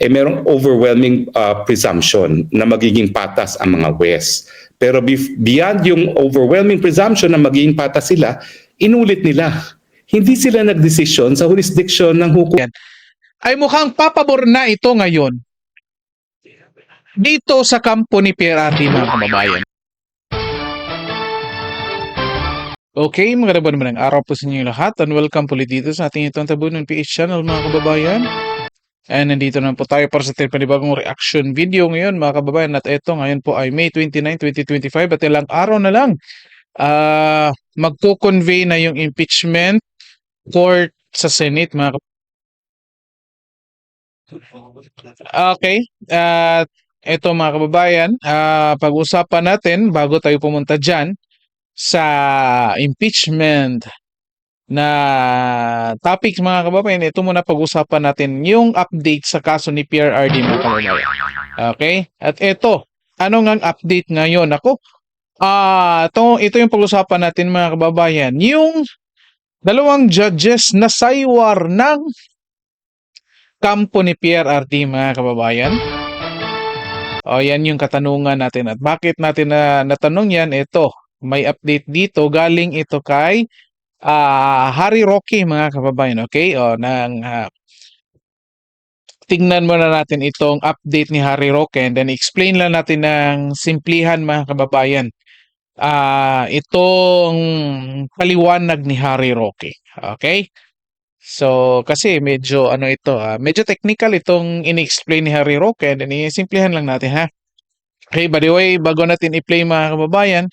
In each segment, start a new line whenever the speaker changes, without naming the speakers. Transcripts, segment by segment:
eh merong overwhelming uh, presumption na magiging patas ang mga West. Pero beyond yung overwhelming presumption na magiging patas sila, inulit nila. Hindi sila nagdesisyon sa jurisdiction ng hukom
ay mukhang papabor na ito ngayon dito sa kampo ni PRRD mga kababayan. Okay, magandang naman ng araw po sa inyo lahat and welcome po dito sa ating itong tabunan PH channel mga kababayan. And nandito na po tayo para sa ating panibagong reaction video ngayon mga kababayan at ito ngayon po ay May 29, 2025 at ilang araw na lang ah magko-convey na yung impeachment court sa Senate mga. Okay, at ito mga kababayan, ah, pag-usapan natin bago tayo pumunta dyan sa impeachment na topics mga kababayan, ito muna pag-usapan natin yung update sa kaso ni PRRD mga kababayan. Okay? At ito, ano nga update ngayon? Ako, ah, ito, ito yung pag-usapan natin mga kababayan. Yung dalawang judges na saywar ng kampo ni PRRD mga kababayan. O yan yung katanungan natin. At bakit natin na natanong yan? Ito, may update dito. Galing ito kay ah, Harry Roque mga kababayan. Okay? O, nang ah, tingnan muna natin itong update ni Harry Roque and then explain lang natin ng simplihan mga kababayan. Ah, itong paliwanag ni Harry Roque. Okay? So, kasi medyo ano ito, ah, medyo technical itong in-explain ni Harry Roque and then simplihan lang natin ha. Okay, by the way, bago natin i-play mga kababayan,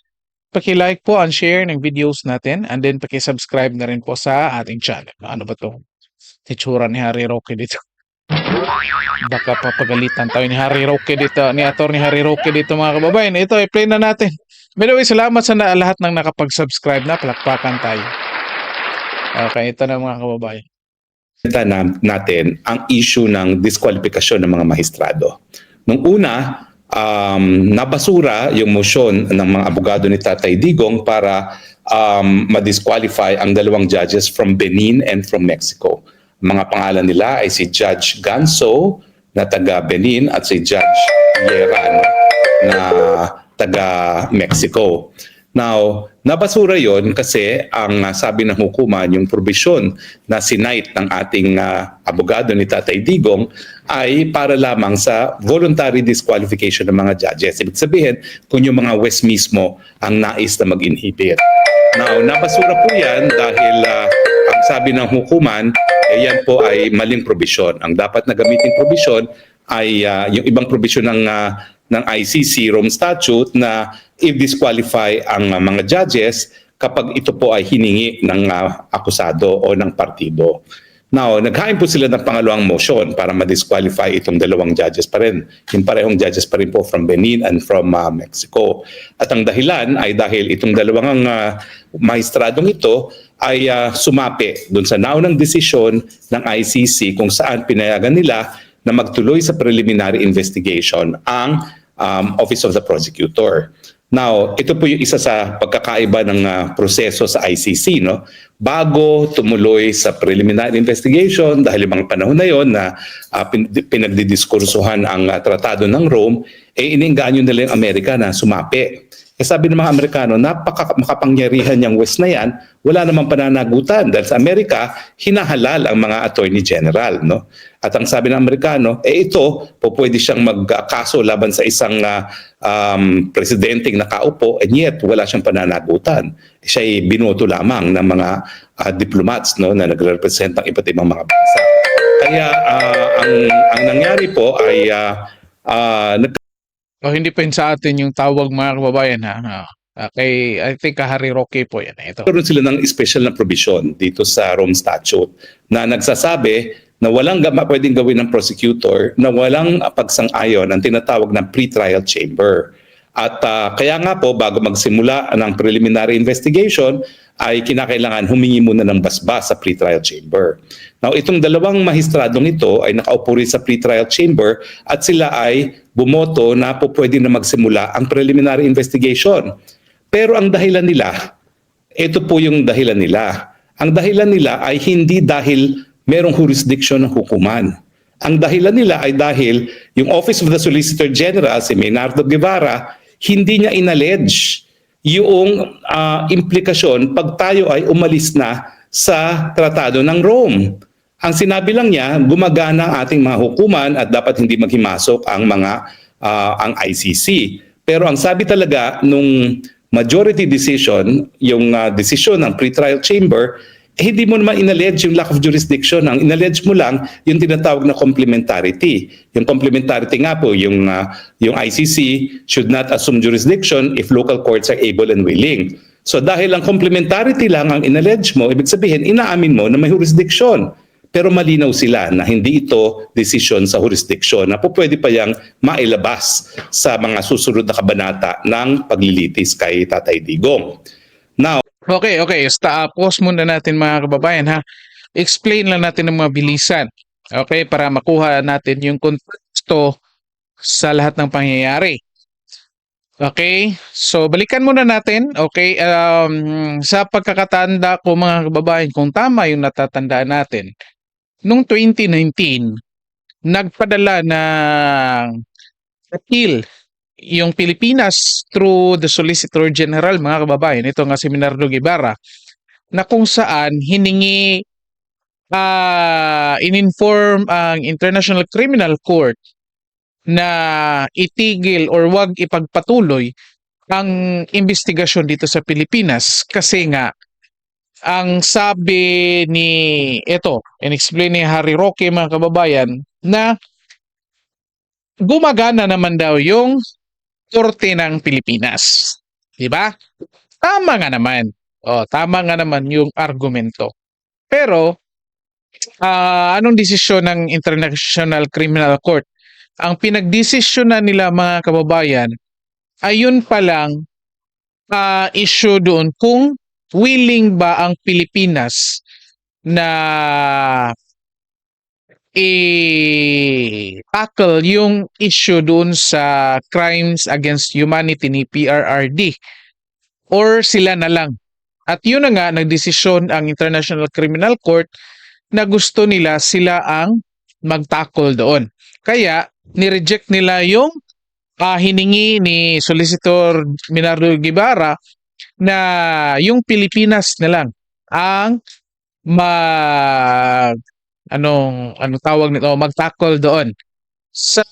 paki-like po and share ng videos natin and then paki-subscribe na rin po sa ating channel. Ano ba to? Titsura ni Harry Roque dito. Baka papagalitan tayo ni Harry Roque dito, ni ator ni Harry Roque dito mga kababayan. Ito, i-play na natin. By the way, salamat sa na, lahat ng nakapag-subscribe na. Palakpakan tayo. Okay, ito na mga kababayan.
Kita na, natin ang issue ng diskwalifikasyon ng mga mahistrado. Nung una, um, nabasura yung motion ng mga abogado ni Tatay Digong para um, ma-disqualify ang dalawang judges from Benin and from Mexico. Mga pangalan nila ay si Judge Ganso na taga Benin at si Judge Yeran na taga Mexico. Now, nabasura yon kasi ang uh, sabi ng hukuman, yung provision na sinight ng ating uh, abogado ni Tatay Digong ay para lamang sa voluntary disqualification ng mga judges. Ibig sabihin, kung yung mga West mismo ang nais na mag-inhibit. Now, nabasura po yan dahil uh, ang sabi ng hukuman, eh, yan po ay maling provision. Ang dapat na gamitin provision ay uh, yung ibang provision ng uh, ng ICC Rome Statute na i-disqualify ang uh, mga judges kapag ito po ay hiningi ng uh, akusado o ng partido. Now, naghain po sila ng pangalawang motion para ma-disqualify itong dalawang judges pa rin. Yung parehong judges pa rin po from Benin and from uh, Mexico. At ang dahilan ay dahil itong dalawang uh, mahistradong ito ay uh, sumapi dun sa naunang desisyon ng ICC kung saan pinayagan nila na magtuloy sa preliminary investigation ang um, Office of the Prosecutor. Now, ito po yung isa sa pagkakaiba ng uh, proseso sa ICC, no? Bago tumuloy sa preliminary investigation, dahil mga panahon na yon na uh, pin- pinagdidiskursuhan ang uh, Tratado ng Rome, eh iniinganyo nila yung Amerika na sumapi. Eh sabi ng mga Amerikano, napaka makapangyarihan yung West na yan, wala namang pananagutan dahil sa Amerika, hinahalal ang mga attorney general. No? At ang sabi ng Amerikano, eh ito, po pwede siyang magkaso laban sa isang uh, um, presidenteng nakaupo, and yet wala siyang pananagutan. Eh, siya ay binoto lamang ng mga uh, diplomats no, na nagre-represent ng iba't ibang mga bansa. Kaya uh, ang, ang nangyari po ay uh, uh,
O hindi pa sa atin yung tawag mga kababayan ha. Ah, Okay, I think Harry Roque po yan. Ito.
Nagkaroon sila ng special na provision dito sa Rome Statute na nagsasabi na walang gama pwedeng gawin ng prosecutor na walang pagsang-ayon ang tinatawag na pre-trial chamber. At uh, kaya nga po bago magsimula ng preliminary investigation ay kinakailangan humingi muna ng basbas sa pre-trial chamber. Now itong dalawang mahistradong ito ay nakaupo rin sa pre-trial chamber at sila ay bumoto na po pwede na magsimula ang preliminary investigation. Pero ang dahilan nila, ito po yung dahilan nila. Ang dahilan nila ay hindi dahil merong jurisdiction ng hukuman. Ang dahilan nila ay dahil yung Office of the Solicitor General, si Maynardo Guevara, hindi niya inallege yung ah, implikasyon pag tayo ay umalis na sa Tratado ng Rome. Ang sinabi lang niya, gumagana ang ating mga hukuman at dapat hindi maghimasok ang mga ah, ang ICC. Pero ang sabi talaga nung majority decision, yung ah, decision ng pretrial chamber, hindi mo naman inallege yung lack of jurisdiction. Ang inallege mo lang yung tinatawag na complementarity. Yung complementarity nga po, yung, ah, yung ICC should not assume jurisdiction if local courts are able and willing. So dahil ang complementarity lang ang inallege mo, ibig sabihin, inaamin mo na may jurisdiction. Pero malinaw sila na hindi ito decision sa jurisdiction na po pwede pa yang mailabas sa mga susunod na kabanata ng paglilitis kay Tatay Digong.
Okay, okay. Sta, pause muna natin mga kababayan ha. Explain lang natin ng mga bilisan. Okay, para makuha natin yung konteksto sa lahat ng pangyayari. Okay, so balikan muna natin. Okay, um, sa pagkakatanda ko mga kababayan, kung tama yung natatandaan natin, noong 2019, nagpadala ng appeal yung Pilipinas through the Solicitor General, mga kababayan, ito nga si Minardo Guevara, na kung saan hiningi ah in-inform ang International Criminal Court na itigil or wag ipagpatuloy ang investigasyon dito sa Pilipinas. Kasi nga ang sabi ni ito, in-explain ni Harry Roque mga kababayan na gumagana naman daw yung korte ng Pilipinas. 'Di ba? Tama nga naman. Oh, tama nga naman yung argumento. Pero ah, anong desisyon ng International Criminal Court? Ang pinagdesisyonan nila mga kababayan ayun pa lang ah, issue doon kung willing ba ang Pilipinas na i-tackle yung issue doon sa crimes against humanity ni PRRD or sila na lang. At yun na nga, nagdesisyon ang International Criminal Court na gusto nila sila ang mag-tackle doon. Kaya, nireject nila yung ah, hiningi ni Solicitor Minardo Guevara na yung Pilipinas na lang ang mag anong anong tawag nito mag-tackle doon sa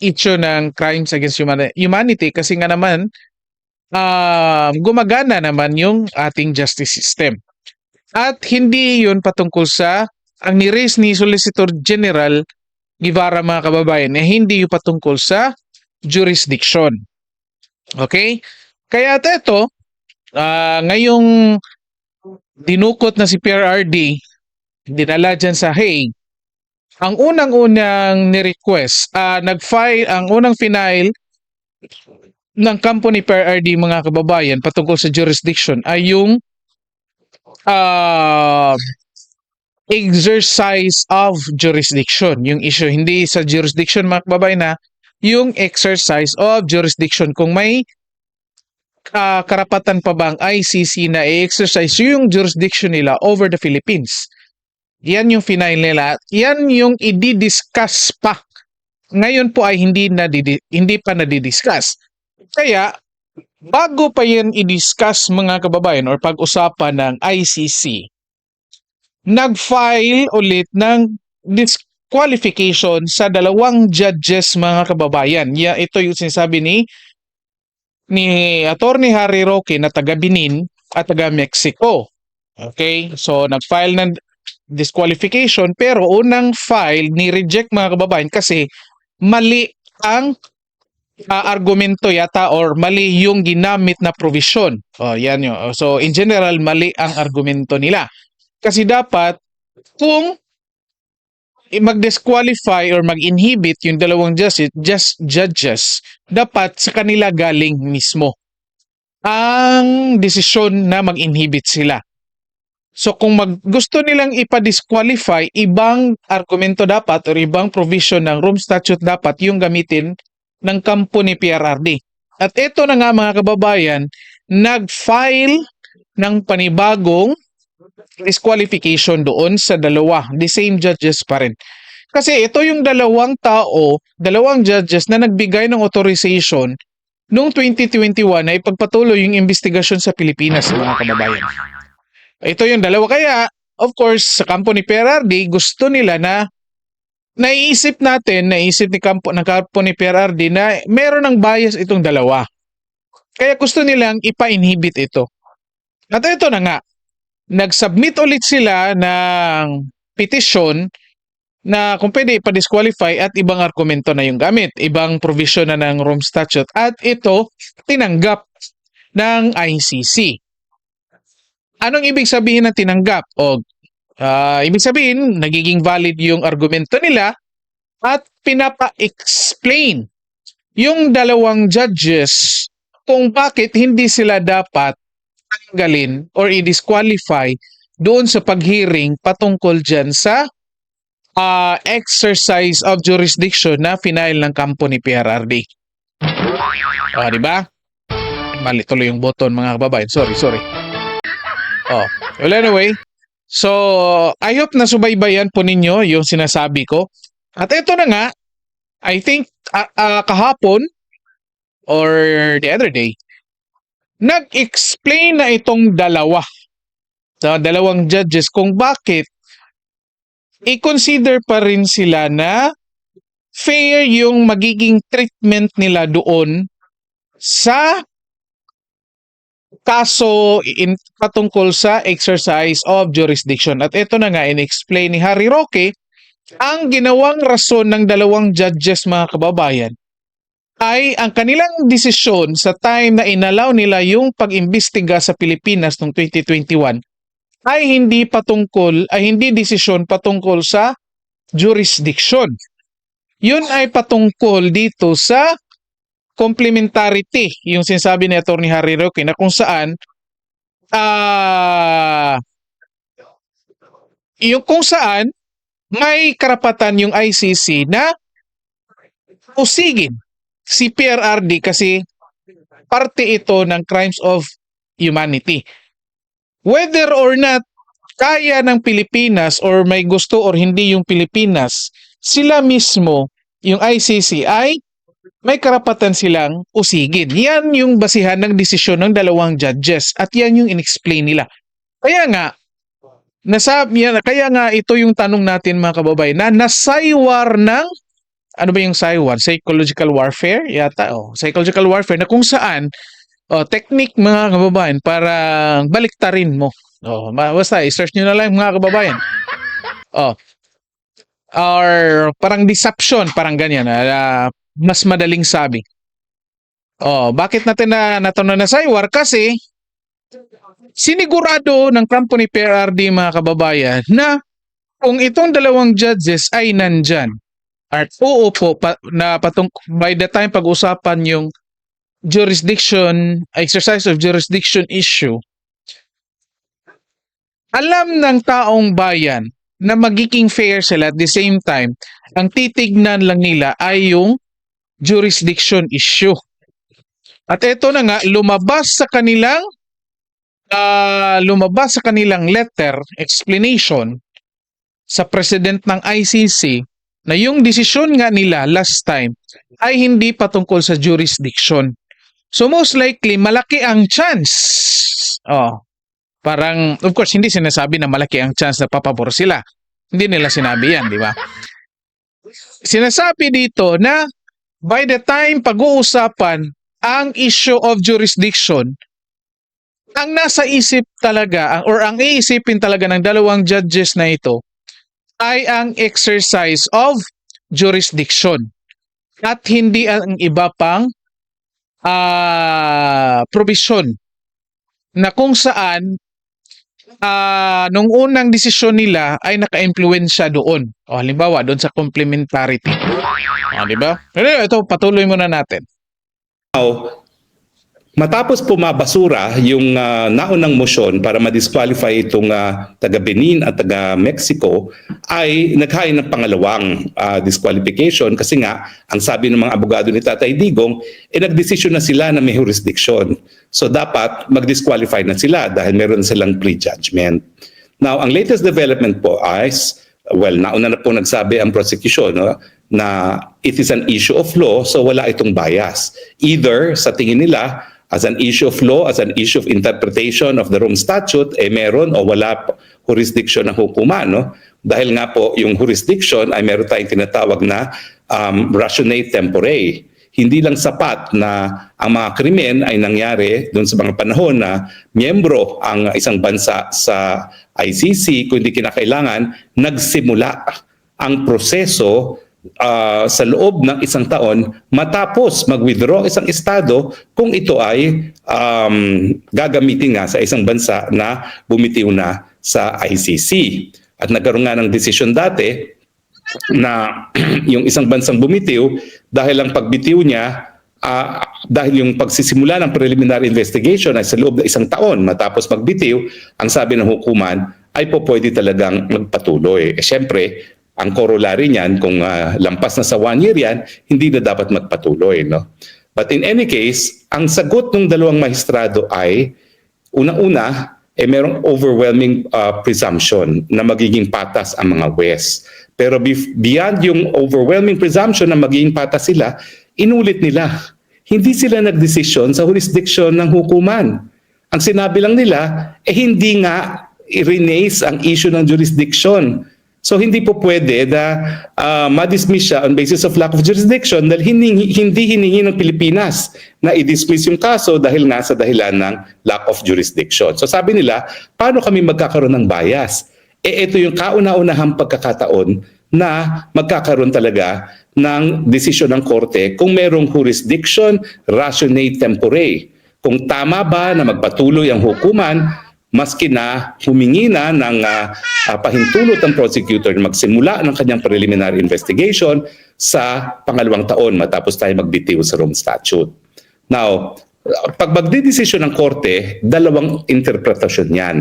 issue ng crimes against humani- humanity kasi nga naman um, gumagana naman yung ating justice system. At hindi yun patungkol sa ang ni-raise ni Solicitor General Guevara mga kababayan eh hindi yung patungkol sa jurisdiction. Okay? Kaya at ito, ah, ngayong dinukot na si PRRD, dinala dyan sa Hague, ang unang-unang ni-request, ah, nag-file, ang unang final ng kampo ni PRRD mga kababayan patungkol sa jurisdiction ay yung ah, exercise of jurisdiction. Yung issue, hindi sa jurisdiction mga kababayan na yung exercise of jurisdiction. Kung may ah, karapatan pa bang ICC na i-exercise yung jurisdiction nila over the Philippines. Yan yung final nila. Yan yung i-discuss pa. Ngayon po ay hindi na hindi pa nadidiscuss. Kaya bago pa yan i-discuss mga kababayan or pag-usapan ng ICC, nag-file ulit ng disqualification sa dalawang judges mga kababayan. Ya, ito yung sinasabi ni ni Attorney Harry Roque na taga Benin at taga Mexico. Okay? So nag-file ng disqualification pero unang file ni reject mga kababayan kasi mali ang ah, argumento yata or mali yung ginamit na provision. Oh, yan yun. So in general mali ang argumento nila. Kasi dapat kung mag-disqualify or mag-inhibit yung dalawang justice, just judges, dapat sa kanila galing mismo ang desisyon na mag-inhibit sila. So kung mag, gusto nilang ipa-disqualify, ibang argumento dapat or ibang provision ng Rome Statute dapat yung gamitin ng kampo ni PRRD. At ito na nga mga kababayan, nag-file ng panibagong disqualification doon sa dalawa. The same judges pa rin. Kasi ito yung dalawang tao, dalawang judges na nagbigay ng authorization noong 2021 na ipagpatuloy yung investigasyon sa Pilipinas, mga kababayan. Ito yung dalawa. Kaya, of course, sa kampo ni PRRD, gusto nila na naiisip natin, naisip ni kampo, ng kampo ni PRRD na meron ng bias itong dalawa. Kaya gusto nilang ipa-inhibit ito. At ito na nga, nag-submit ulit sila ng petition na kung pwede ipa-disqualify at ibang argumento na yung gamit, ibang provision na ng Rome Statute at ito tinanggap ng ICC. Anong ibig sabihin ng tinanggap? O ah, ibig sabihin nagiging valid yung argumento nila at pinapa-explain yung dalawang judges kung bakit hindi sila dapat tanggalin or i-disqualify doon sa paghearing patungkol dyan sa ah, exercise of jurisdiction na final ng kampo ni PRRD. O, di ba? Mali tuloy yung button mga kababayan. Sorry, sorry. Oh, well anyway, so I hope na subaybayan po ninyo yung sinasabi ko. At ito na nga, I think ah, ah, kahapon or the other day, nag-explain na itong dalawa sa dalawang judges kung bakit i-consider pa rin sila na fair yung magiging treatment nila doon sa kaso in, patungkol sa exercise of jurisdiction. At ito na nga, in-explain ni Harry Roque, ang ginawang rason ng dalawang judges mga kababayan ay ang kanilang desisyon sa time na inalaw nila yung pag-imbestiga sa Pilipinas noong 2021 ay hindi patungkol, ay hindi desisyon patungkol sa jurisdiction. Yun ay patungkol dito sa complementarity, yung sinasabi ni Atty. Harry Roque na kung saan ah yung kung saan may karapatan yung ICC na usigin si PRRD kasi parte ito ng crimes of humanity. Whether or not kaya ng Pilipinas or may gusto or hindi yung Pilipinas, sila mismo, yung ICC ay may karapatan silang usigin. Yan yung basihan ng desisyon ng dalawang judges at yan yung inexplain nila. Kaya nga, nasabi yan, kaya nga ito yung tanong natin mga kababayan na nasaywar ng ano ba yung saywar? Psychological warfare? Yata, oh. Psychological warfare na kung saan oh, technique mga kababayan para baliktarin mo. Oh, basta i-search nyo na lang mga kababayan. Oh. Or parang deception, parang ganyan. ah, mas madaling sabi. Oh, bakit natin na nato na nasaywar? Kasi sinigurado ng kampo ni PRRD mga kababayan na kung itong dalawang judges ay nandyan at oo po pa, na patung by the time pag-usapan yung jurisdiction exercise of jurisdiction issue alam ng taong bayan na magiging fair sila at the same time ang titignan lang nila ay yung jurisdiction issue at ito na nga lumabas sa kanilang ah, lumabas sa kanilang letter explanation sa president ng ICC na yung desisyon nga nila last time ay hindi patungkol sa jurisdiction. So most likely, malaki ang chance. Oh, parang, of course, hindi sinasabi na malaki ang chance na papabor sila. Hindi nila sinabi yan, di ba? Sinasabi dito na by the time pag-uusapan ang issue of jurisdiction, ang nasa isip talaga, or ang iisipin talaga ng dalawang judges na ito, ay ang exercise of jurisdiction. At hindi ang iba pang ah provision na kung saan ah nung unang desisyon nila ay naka-impluwensya doon. O halimbawa doon sa complementarity. O, di ba? Pero ito patuloy muna natin.
Now, matapos po mabasura yung ah, naunang motion para ma-disqualify itong ah, taga Benin at taga Mexico ay naghain ng pangalawang ah, disqualification kasi nga ang sabi ng mga abogado ni Tatay Digong eh nagdesisyon na sila na may jurisdiction. So dapat mag-disqualify na sila dahil meron silang prejudgment. Now, ang latest development po is well, nauna na po nagsabi ang prosecution no, na it is an issue of law so wala itong bias. Either sa tingin nila as an issue of law, as an issue of interpretation of the Rome Statute, eh meron o wala jurisdiction ng hukuman. No? Dahil nga po yung jurisdiction ay meron tayong tinatawag na um, rationale tempore. Hindi lang sapat na ang mga krimen ay nangyari doon sa mga panahon na miyembro ang isang bansa sa ICC, kundi kinakailangan nagsimula ang proseso ah, sa loob ng isang taon matapos mag-withdraw isang estado kung ito ay um, gagamitin nga sa isang bansa na bumitiw na sa ICC. At nagkaroon nga ng desisyon dati na yung isang bansang bumitiw dahil ang pagbitiw niya ah, dahil yung pagsisimula ng preliminary investigation ay sa loob ng isang taon matapos magbitiw, ang sabi ng hukuman ay po pwede talagang magpatuloy. Eh, Siyempre, ang corollary niyan, kung ah, lampas na sa one year yan, hindi na dapat magpatuloy. No? But in any case, ang sagot ng dalawang maestrado ay, unang-una, eh merong overwhelming uh, presumption na magiging patas ang mga West. Pero beyond yung overwhelming presumption na magiging patas sila, inulit nila. Hindi sila nagdesisyon sa jurisdiction ng hukuman. Ang sinabi lang nila, eh hindi nga i-renace ang issue ng jurisdiction. So hindi po pwede na uh, ma-dismiss siya on basis of lack of jurisdiction dahil hindi, hindi hiningi ng Pilipinas na i-dismiss yung kaso dahil nga sa dahilan ng lack of jurisdiction. So sabi nila, paano kami magkakaroon ng bias? Eh ito yung kauna-unahang pagkakataon na magkakaroon talaga ng desisyon ng korte kung merong jurisdiction rationale tempore. Kung tama ba na magpatuloy ang hukuman maski na humingi na ng ah, ah, pahintulot ng prosecutor na magsimula ng kanyang preliminary investigation sa pangalawang taon matapos tayo magbitiw sa Rome Statute. Now, pag magdidesisyon ng korte, dalawang interpretasyon yan.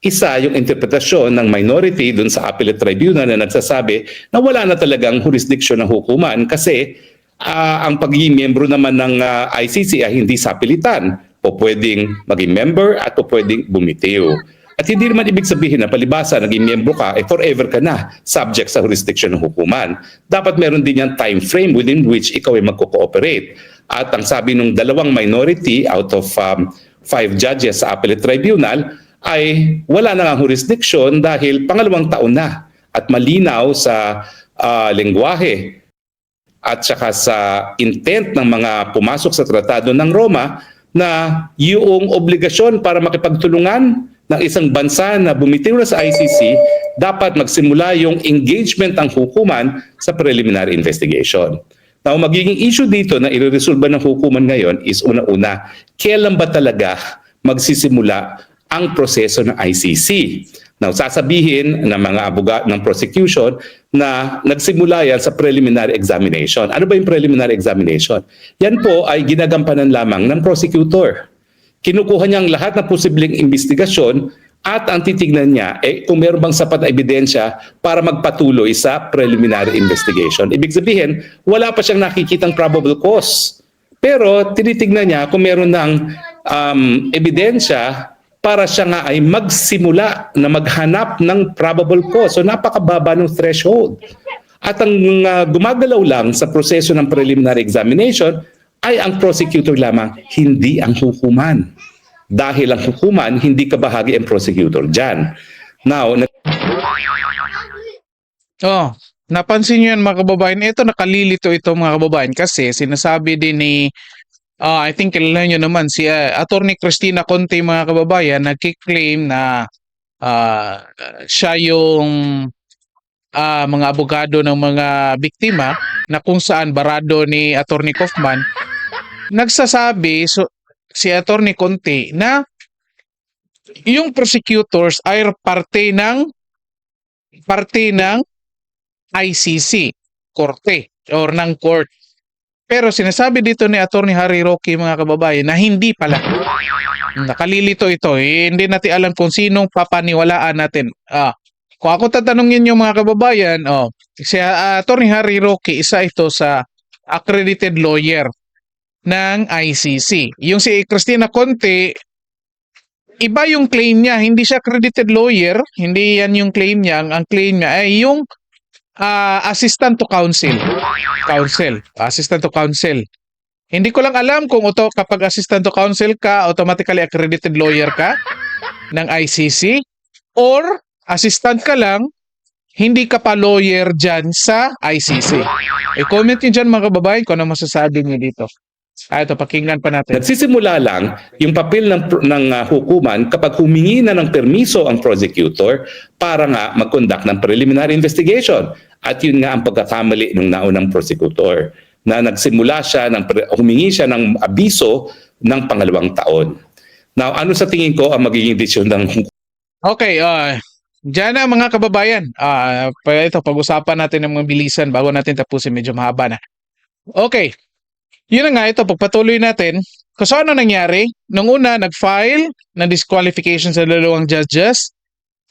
Isa, yung interpretasyon ng minority dun sa appellate tribunal na nagsasabi na wala na talagang jurisdiction ng hukuman kasi ah, ang pagiging miyembro naman ng ah, ICC ay hindi sapilitan o pwedeng maging member at o pwedeng bumitiw. At hindi naman ibig sabihin na palibasa, naging miyembro ka, eh forever ka na subject sa jurisdiction ng hukuman. Dapat meron din yung time frame within which ikaw ay magko-cooperate. At ang sabi ng dalawang minority out of um, five judges sa appellate tribunal ay wala na nga jurisdiction dahil pangalawang taon na at malinaw sa ah, lengguwahe at saka sa intent ng mga pumasok sa tratado ng Roma na yung obligasyon para makipagtulungan ng isang bansa na bumitiw na sa ICC, dapat magsimula yung engagement ng hukuman sa preliminary investigation. Now, magiging issue dito na ireresolba ng hukuman ngayon is una-una, kailan ba talaga magsisimula ang proseso ng ICC? Now, sasabihin ng mga abuga ng prosecution na nagsimula yan sa preliminary examination. Ano ba yung preliminary examination? Yan po ay ginagampanan lamang ng prosecutor. Kinukuha niya ang lahat ng posibleng investigasyon at ang titignan niya eh, kung meron bang sapat na ebidensya para magpatuloy sa preliminary investigation. Ibig sabihin, wala pa siyang nakikitang probable cause. Pero tinitignan niya kung meron ng um, ebidensya para siya nga ay magsimula na maghanap ng probable cause. So napakababa ng threshold. At ang uh, gumagalaw lang sa proseso ng preliminary examination ay ang prosecutor lamang, hindi ang hukuman. Dahil ang hukuman, hindi kabahagi ang prosecutor dyan. Now, nag-
Oh, napansin niyo yan mga kababayan. Ito nakalilito ito mga kababayan kasi sinasabi din ni ah, I think kilala niyo naman si uh, Attorney Cristina Conte mga kababayan nagki-claim na ah, siya yung ah, mga abogado ng mga biktima na kung saan barado ni Attorney Kaufman nagsasabi so, si Attorney Conte na yung prosecutors ay parte ng parte ng ICC, korte or ng court. Pero sinasabi dito ni Attorney Harry Roque mga kababayan na hindi pala. Nakalilito ito. Eh, hindi natin alam kung sinong papaniwalaan natin. Ah, kung ako tatanungin niyo mga kababayan, oh, si ah, Attorney Harry Roque isa ito sa accredited lawyer ng ICC. Yung si Christina Conte iba yung claim niya, hindi siya accredited lawyer, hindi yan yung claim niya, ang claim niya ay yung ah, assistant to counsel. Counsel, assistant to counsel. Hindi ko lang alam kung auto, kapag assistant to counsel ka, automatically accredited lawyer ka ng ICC or assistant ka lang, hindi ka pa lawyer dyan sa ICC. I-comment nyo dyan mga kababayan kung ano masasabi nyo dito. Ah, ito, pakinggan pa natin.
Nagsisimula lang yung papel ng, ng ah, hukuman kapag humingi na ng permiso ang prosecutor para nga mag-conduct ng preliminary investigation. At yun nga ang pagkakamali ng naunang prosecutor na nagsimula siya, ng, humingi siya ng abiso ng pangalawang taon. Now, ano sa tingin ko ang magiging desisyon ng
Okay, uh, dyan na mga kababayan. Ah, pa ito, pag-usapan natin ng mga bilisan bago natin tapusin. Medyo mahaba na. Okay. Yun na nga, ito, pagpatuloy natin. Kasi ano nangyari? Nung una, nag-file ng disqualification sa dalawang judges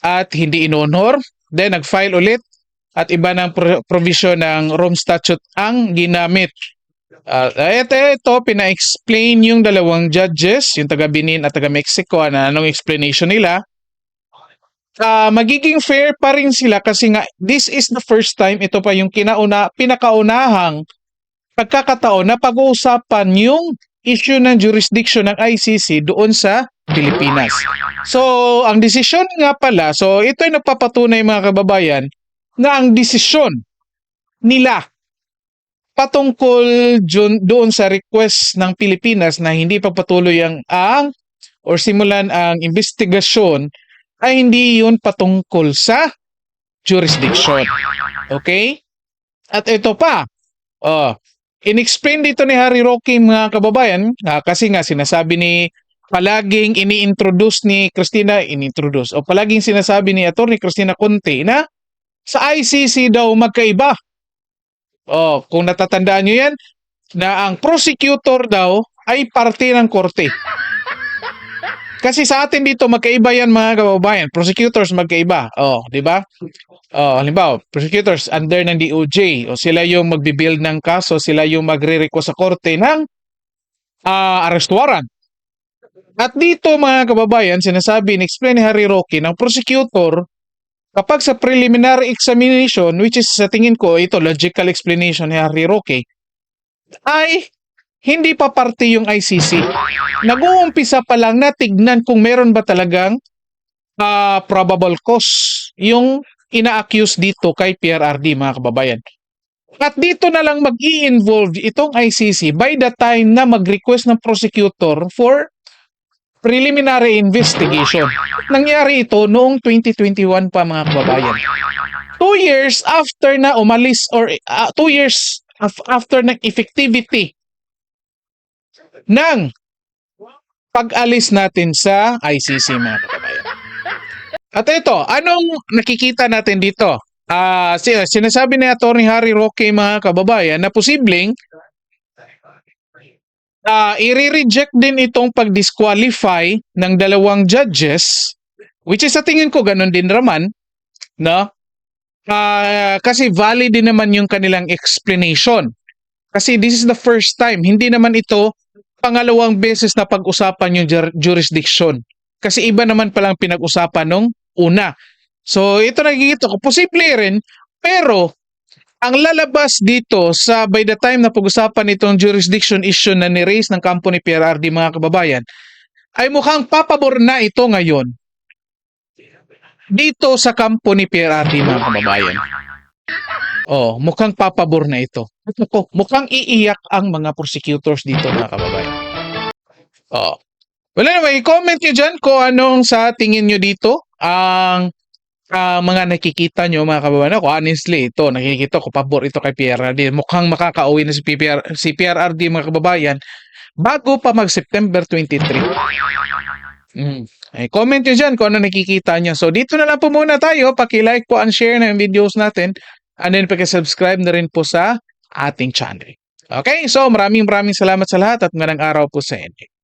at hindi inonor. Then, nag-file ulit at iba ng pro- provision ng Rome Statute ang ginamit. Uh, ito, ito, pina-explain yung dalawang judges, yung taga Benin at taga Mexico, na anong explanation nila ah magiging fair pa rin sila kasi nga this is the first time ito pa yung kinauna pinakaunahang pagkakataon na pag-uusapan yung issue ng jurisdiction ng ICC doon sa Pilipinas. So, ang desisyon nga pala, so ito ay nagpapatunay mga kababayan na ang desisyon nila patungkol dun- doon sa request ng Pilipinas na hindi pa patuloy ang, ang or simulan ang investigasyon ay hindi yun patungkol sa jurisdiction. Okay? At ito pa, oh, in-explain dito ni Harry Roque mga kababayan, ah, kasi nga sinasabi ni palaging ini-introduce ni Christina, ini-introduce, o palaging sinasabi ni Atty. Christina Conte na sa ICC daw magkaiba. Oh, kung natatandaan nyo yan, na ang prosecutor daw ay parte ng korte. Kasi sa atin dito magkaiba yan mga kababayan. Prosecutors magkaiba. Oh, di ba? Oh, halimbawa, prosecutors under ng DOJ o sila yung magbi-build ng kaso, sila yung magre-request sa korte ng ah, arrest warrant. At dito mga kababayan, sinasabi, in-explain ni Harry Roque ng prosecutor kapag sa preliminary examination, which is sa tingin ko, ito logical explanation ni Harry Roque, ay hindi pa parte yung ICC. Nag-uumpisa pa lang na tignan kung meron ba talagang ah, probable cause yung ina-accuse dito kay PRRD mga kababayan. At dito na lang mag involve itong ICC by the time na mag-request ng prosecutor for preliminary investigation. Nangyari ito noong 2021 pa mga kababayan. Two years after na umalis or ah, two years af- after ng effectivity ng pag-alis natin sa ICC mga kababayan. At ito, anong nakikita natin dito? Si- sinasabi ni Attorney Harry Roque mga kababayan na posibleng ah i-reject din itong pag-disqualify ng dalawang judges which is sa tingin ko ganun din naman no? Ah, kasi valid din naman yung kanilang explanation. Kasi this is the first time hindi naman ito pangalawang beses na pag-usapan yung jur- jurisdiction. Kasi iba naman palang pinag-usapan nung una so ito nakikita ko posible rin pero ang lalabas dito sa by the time na pag-usapan itong jurisdiction issue na ni-raise ng kampo ni PRRD mga kababayan, ay mukhang papabor na ito ngayon dito sa kampo ni PRRD mga kababayan. Oh, mukhang papabor na ito. Ako, mukhang iiyak ang mga prosecutors dito mga kababayan. Oh. Well anyway, comment nyo dyan kung anong sa tingin nyo dito ang ah, mga nakikita nyo mga kababayan ako honestly ito nakikita ko pabor ito kay PRRD mukhang makakauwi na si, PPR, si PRRD mga kababayan bago pa mag September 23 mm. Ay, comment nyo dyan kung ano nakikita nyo. So dito na lang po muna tayo. Paki-like po and share ng videos natin. And then paki-subscribe na rin po sa ating channel. Okay? So maraming maraming salamat sa lahat at magandang araw po sa inyo